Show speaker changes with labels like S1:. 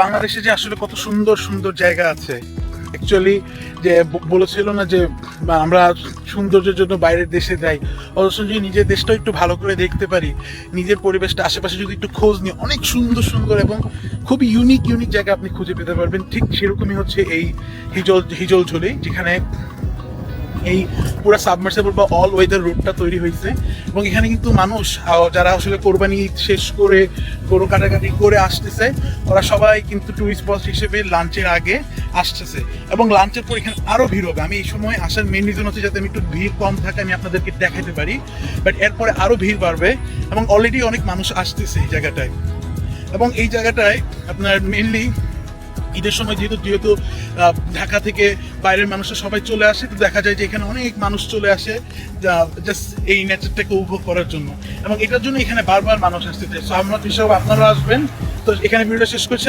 S1: বাংলাদেশে যে আসলে কত সুন্দর সুন্দর জায়গা আছে। অ্যাকচুয়ালি যে বলেছিল না যে আমরা সৌন্দর্যের জন্য বাইরের দেশে যাই, অথচ যদি নিজের দেশটাও একটু ভালো করে দেখতে পারি, নিজের পরিবেশটা, আশেপাশে যদি একটু খোঁজ নিই, অনেক সুন্দর সুন্দর এবং খুবই ইউনিক ইউনিক জায়গা আপনি খুঁজে পেতে পারবেন। ঠিক সেরকমই হচ্ছে এই হিজল হিজল ঝুলি, যেখানে এই পুরো সাবমার্সেবল বা অল ওয়েদার রোডটা তৈরি হয়েছে এবং এখানে কিন্তু মানুষ যারা আসলে কোরবানি শেষ করে, গরু কাটাকাটি করে আসতেছে, ওরা সবাই কিন্তু টুরিস্ট স্পট হিসেবে লাঞ্চের আগে আসতেছে। এবং লাঞ্চের পর এখানে আরও ভিড় হবে। আমি এই সময় আসার মেন রিজন হচ্ছে যাতে আমি একটু ভিড় কম থাকে, আমি আপনাদেরকে দেখাতে পারি। বাট এরপরে আরও ভিড় বাড়বে এবং অলরেডি অনেক মানুষ আসতেছে এই জায়গাটায়। এবং এই জায়গাটায় আপনার মেনলি ঈদের সময় যেহেতু যেহেতু ঢাকা থেকে বাইরের মানুষরা সবাই চলে আসে, তো দেখা যায় যে এখানে অনেক মানুষ চলে আসে জাস্ট এই নেচারটাকে উপভোগ করার জন্য। এবং এটার জন্য এখানে বারবার মানুষ আসতে চায়। সো আমরা আপনারা আসবেন। তো এখানে ভিডিওটা শেষ করছি।